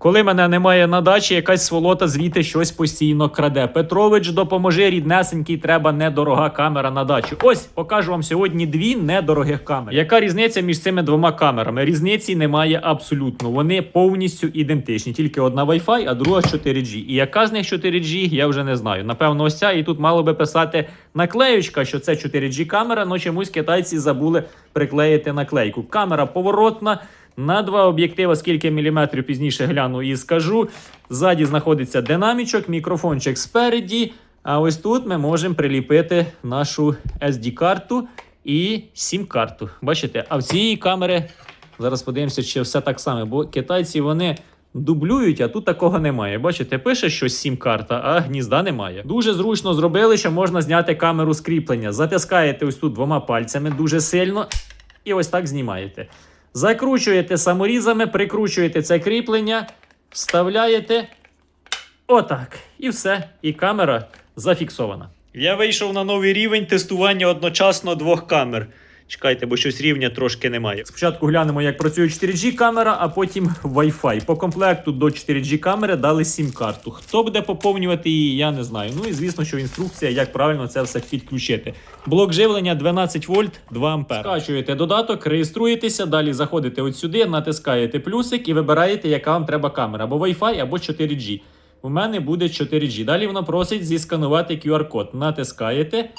Коли мене немає на дачі, якась сволота звідти щось постійно краде. Петрович, допоможи, ріднесенький, треба недорога камера на дачу. Ось покажу вам сьогодні дві недорогих камери. Яка різниця між цими двома камерами? Різниці немає абсолютно. Вони повністю ідентичні. Тільки одна Wi-Fi, а друга 4G. І яка з них 4G, я вже не знаю. Напевно, ось ця, і тут мало би писати наклеючка, що це 4G камера, але чомусь китайці забули приклеїти наклейку. Камера поворотна. На два об'єктива, скільки міліметрів пізніше гляну і скажу. Ззаді знаходиться динамічок, мікрофончик спереді. А ось тут ми можемо приліпити нашу SD-карту і SIM-карту. Бачите? А в цієї камери зараз подивимося, чи все так само, бо китайці вони. Дублюють, а тут такого немає. Бачите, пише щось сім-карта, а гнізда немає. Дуже зручно зробили, що можна зняти камеру з кріплення. Затискаєте ось тут двома пальцями дуже сильно, і ось так знімаєте. Закручуєте саморізами, прикручуєте це кріплення, вставляєте. Отак. І все. І камера зафіксована. Я вийшов на новий рівень тестування одночасно двох камер. Чекайте, бо щось рівня трошки немає. Спочатку глянемо, як працює 4G камера, а потім Wi-Fi. По комплекту до 4G камери дали сім-карту. Хто буде поповнювати її, я не знаю. Ну і звісно, що інструкція, як правильно це все підключити. Блок живлення 12 вольт, 2 ампер. Скачуєте додаток, реєструєтеся, далі заходите от сюди, натискаєте плюсик і вибираєте, яка вам треба камера, або Wi-Fi, або 4G. У мене буде 4G. Далі воно просить зісканувати QR-код. Натискаєте.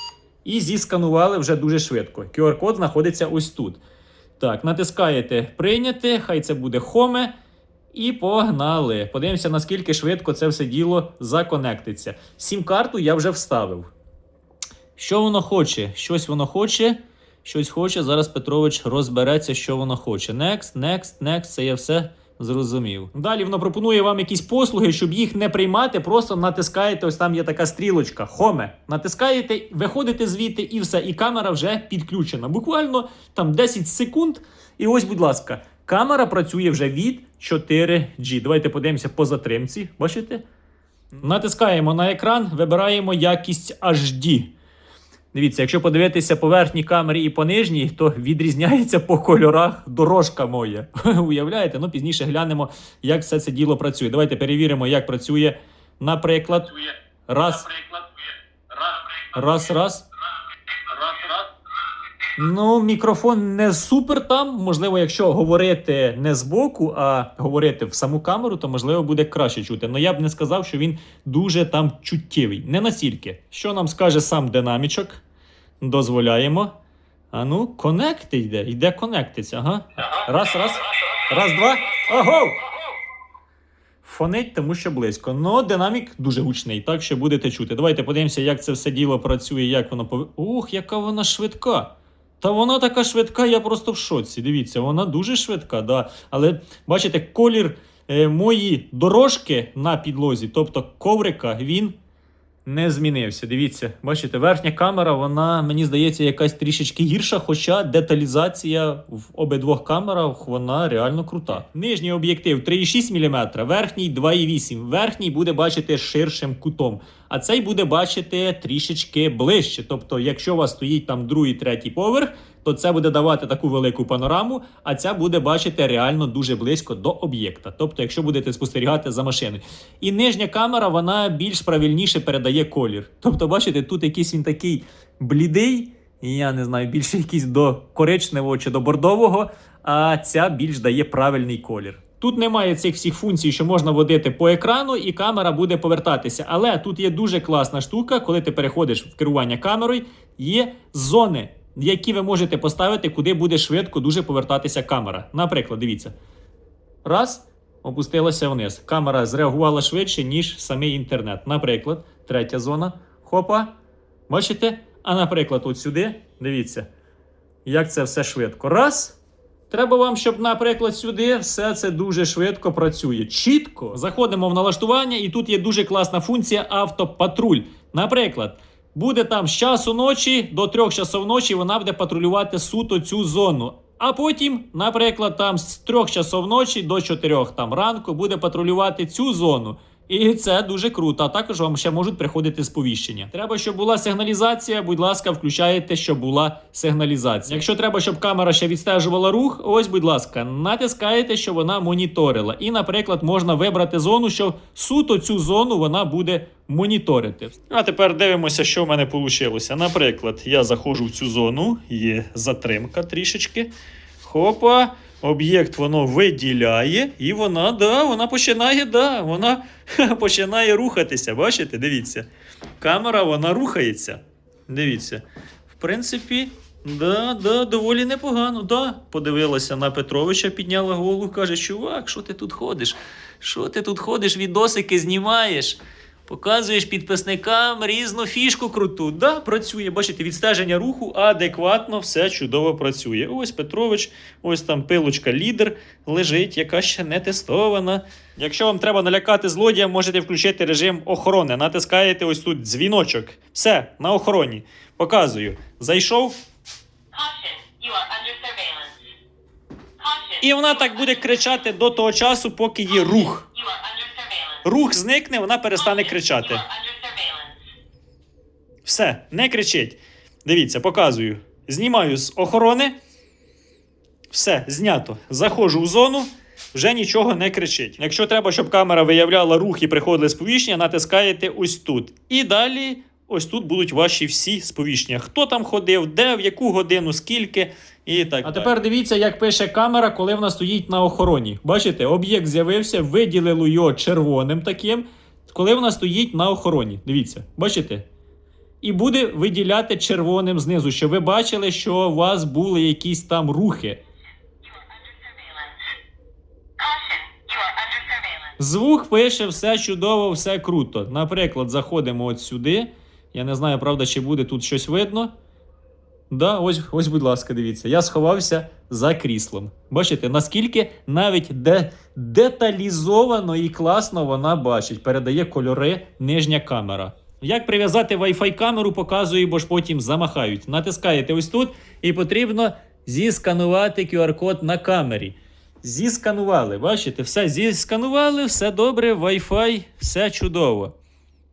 І зісканували вже дуже швидко. QR-код знаходиться ось тут. Так, натискаєте прийняти, хай це буде хоме. І погнали. Подивимося, наскільки швидко це все діло законектиться. Сім-карту я вже вставив. Що воно хоче? Щось воно хоче. Щось хоче. Зараз Петрович розбереться, що воно хоче. Next, next, next. Це я все зрозумів. Далі воно пропонує вам якісь послуги, щоб їх не приймати. Просто натискаєте. Ось там є така стрілочка. Хоме. Натискаєте, виходите звідти, і все. І камера вже підключена. Буквально там 10 секунд. І ось, будь ласка, камера працює вже від 4G. Давайте подивимося по затримці. Бачите? Натискаємо на екран, вибираємо якість HD. Дивіться, якщо подивитися по верхній камері і по нижній, то відрізняється по кольорах дорожка моя. Уявляєте? Ну пізніше глянемо, як все це діло працює. Давайте перевіримо, як працює, наприклад, раз, раз, раз. Ну, мікрофон не супер там. Можливо, якщо говорити не збоку, а говорити в саму камеру, то можливо буде краще чути. Але я б не сказав, що він дуже там чуттєвий. Не настільки. Що нам скаже сам динамічок? Дозволяємо. А ну, конекти йде. Йде конектиться. Ага. Раз, раз. Раз, два. Ого! Фонить, тому що близько. Ну, динамік дуже гучний, так що будете чути. Давайте подивимося, як це все діло працює, як воно пов... Ух, яка вона швидка. Та вона така швидка, я просто в шоці. Дивіться, вона дуже швидка, да. Але бачите, колір е, мої дорожки на підлозі, тобто коврика, він не змінився. Дивіться, бачите, верхня камера, вона, мені здається, якась трішечки гірша, хоча деталізація в обидвох камерах вона реально крута. Нижній об'єктив 3,6 мм, верхній 2,8 Верхній буде бачити ширшим кутом, а цей буде бачити трішечки ближче. Тобто, якщо у вас стоїть там другий, третій поверх, то це буде давати таку велику панораму, а ця буде бачити реально дуже близько до об'єкта. Тобто, якщо будете спостерігати за машиною. І нижня камера вона більш правильніше передає колір. Тобто, бачите, тут якийсь він такий блідий, я не знаю, більше якийсь до коричневого чи до бордового, а ця більш дає правильний колір. Тут немає цих всіх функцій, що можна водити по екрану, і камера буде повертатися. Але тут є дуже класна штука, коли ти переходиш в керування камерою, є зони, які ви можете поставити, куди буде швидко дуже повертатися камера. Наприклад, дивіться. Раз, опустилася вниз. Камера зреагувала швидше, ніж самий інтернет. Наприклад, третя зона. Хопа. Бачите? А наприклад, от сюди, дивіться, як це все швидко. Раз. Треба вам, щоб, наприклад, сюди все це дуже швидко працює. Чітко. Заходимо в налаштування, і тут є дуже класна функція автопатруль. Наприклад, буде там з часу ночі до трьох часов ночі вона буде патрулювати суто цю зону. А потім, наприклад, там з трьох часов ночі до чотирьох там ранку буде патрулювати цю зону. І це дуже круто. А також вам ще можуть приходити сповіщення. Треба, щоб була сигналізація. Будь ласка, включаєте, щоб була сигналізація. Якщо треба, щоб камера ще відстежувала рух, ось, будь ласка, натискаєте, щоб вона моніторила. І, наприклад, можна вибрати зону, що суто цю зону вона буде моніторити. А тепер дивимося, що в мене вийшло. Наприклад, я заходжу в цю зону, є затримка трішечки. Хопа. Об'єкт воно виділяє, і вона, да, вона починає, да, вона починає рухатися. Бачите? Дивіться. Камера вона рухається. Дивіться. В принципі, да, да, доволі непогано. Да. Подивилася на Петровича, підняла голову, каже: Чувак, що ти тут ходиш? Що ти тут ходиш, відосики знімаєш? Показуєш підписникам різну фішку круту. Да, працює. Бачите, відстеження руху адекватно, все чудово працює. Ось Петрович, ось там пилочка лідер лежить, яка ще не тестована. Якщо вам треба налякати злодія, можете включити режим охорони. Натискаєте ось тут дзвіночок. Все, на охороні. Показую. Зайшов, і вона так буде кричати до того часу, поки є рух. Рух зникне, вона перестане кричати. Все, не кричить. Дивіться, показую. Знімаю з охорони. Все, знято. Заходжу в зону, вже нічого не кричить. Якщо треба, щоб камера виявляла рух і приходили сповіщення, натискаєте ось тут. І далі ось тут будуть ваші всі сповіщення. Хто там ходив, де, в яку годину, скільки. І так. А тепер дивіться, як пише камера, коли вона стоїть на охороні. Бачите, об'єкт з'явився, виділило його червоним таким, коли вона стоїть на охороні. Дивіться, бачите? і буде виділяти червоним знизу, щоб ви бачили, що у вас були якісь там рухи. Звук пише все чудово, все круто. Наприклад, заходимо от сюди. Я не знаю, правда, чи буде тут щось видно. Да, ось, ось, будь ласка, дивіться. Я сховався за кріслом. Бачите, наскільки навіть де, деталізовано і класно вона бачить, передає кольори нижня камера. Як прив'язати Wi-Fi камеру, показую, бо ж потім замахають. Натискаєте ось тут, і потрібно зісканувати QR-код на камері. Зісканували, бачите, все зісканували, все добре, Wi-Fi, все чудово.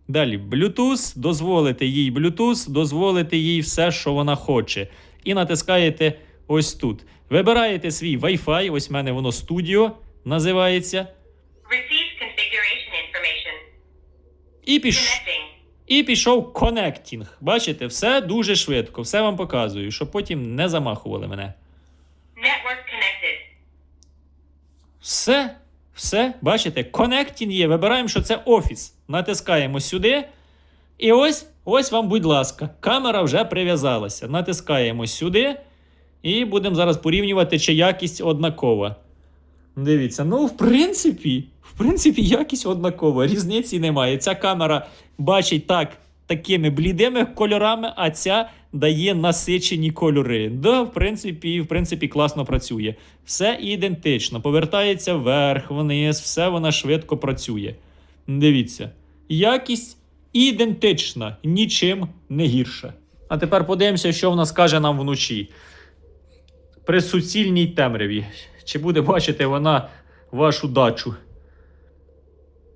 Далі, Bluetooth, дозволите їй Bluetooth, дозволите їй все, що вона хоче. І натискаєте ось тут. Вибираєте свій Wi-Fi, ось в мене воно студіо називається. Receive configuration information. І, піш... І пішов Connecting. Бачите, все дуже швидко, все вам показую, щоб потім не замахували мене. Network connected. Все, все, бачите, Connecting є. Вибираємо, що це офіс. Натискаємо сюди. І ось, ось вам, будь ласка, камера вже прив'язалася. Натискаємо сюди. І будемо зараз порівнювати, чи якість однакова. Дивіться, ну, в принципі, в принципі, якість однакова. Різниці немає. Ця камера бачить так, такими блідими кольорами, а ця дає насичені кольори. Да, в принципі, в принципі, класно працює. Все ідентично. Повертається вверх, вниз, все вона швидко працює. Дивіться, якість ідентична, нічим не гірша. А тепер подивимося, що вона скаже нам вночі при суцільній темряві. Чи буде бачити вона вашу дачу?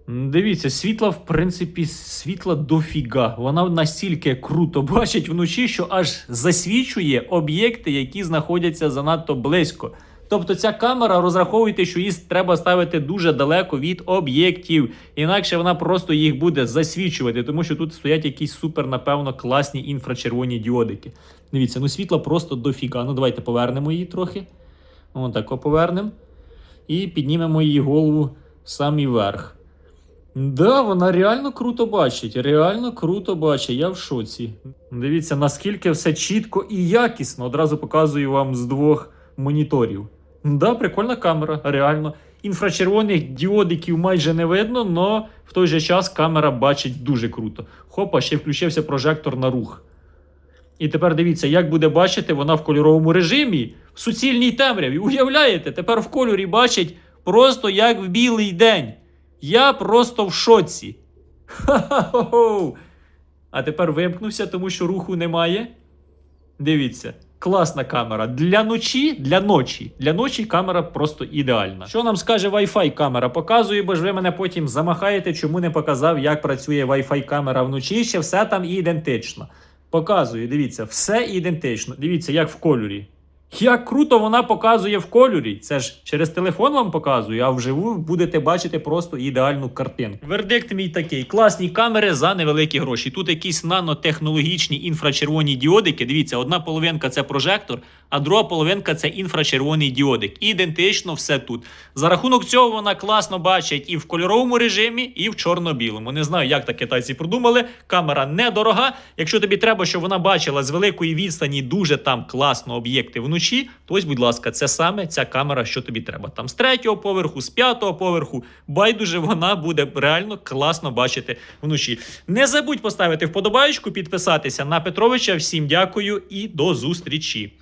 Дивіться, світла, в принципі, світла дофіга. Вона настільки круто бачить вночі, що аж засвічує об'єкти, які знаходяться занадто близько. Тобто ця камера розраховуйте, що її треба ставити дуже далеко від об'єктів, інакше вона просто їх буде засвічувати, тому що тут стоять якісь супер, напевно, класні інфрачервоні діодики. Дивіться, ну світла просто дофіга. Ну давайте повернемо її трохи. Отако повернемо. І піднімемо її голову в самий верх. Да, вона реально круто бачить. Реально круто бачить. Я в шоці. Дивіться, наскільки все чітко і якісно. Одразу показую вам з двох моніторів. Да, прикольна камера, реально. Інфрачервоних діодиків майже не видно, але в той же час камера бачить дуже круто. Хопа, ще включився прожектор на рух. І тепер дивіться, як буде бачити вона в кольоровому режимі в суцільній темряві. Уявляєте, тепер в кольорі бачить просто як в білий день. Я просто в шоці. Ха-ха-хо! А тепер вимкнувся, тому що руху немає. Дивіться. Класна камера. Для ночі, для ночі. Для ночі камера просто ідеальна. Що нам скаже Wi-Fi камера? Показую, бо ж ви мене потім замахаєте, чому не показав, як працює Wi-Fi камера вночі, ще все там ідентично. Показую, дивіться, все ідентично. Дивіться, як в кольорі. Як круто вона показує в кольорі. Це ж через телефон вам показую, а вживу будете бачити просто ідеальну картинку. Вердикт мій такий: класні камери за невеликі гроші. Тут якісь нанотехнологічні інфрачервоні діодики. Дивіться, одна половинка це прожектор, а друга половинка це інфрачервоний діодик. Ідентично все тут. За рахунок цього вона класно бачить і в кольоровому режимі, і в чорно-білому. Не знаю, як так китайці придумали. Камера недорога. Якщо тобі треба, щоб вона бачила з великої відстані дуже там класно об'єкти вночі, то ось, будь ласка, це саме ця камера, що тобі треба. Там з третього поверху, з п'ятого поверху. Байдуже вона буде реально класно бачити вночі. Не забудь поставити вподобайку, підписатися на Петровича. Всім дякую і до зустрічі.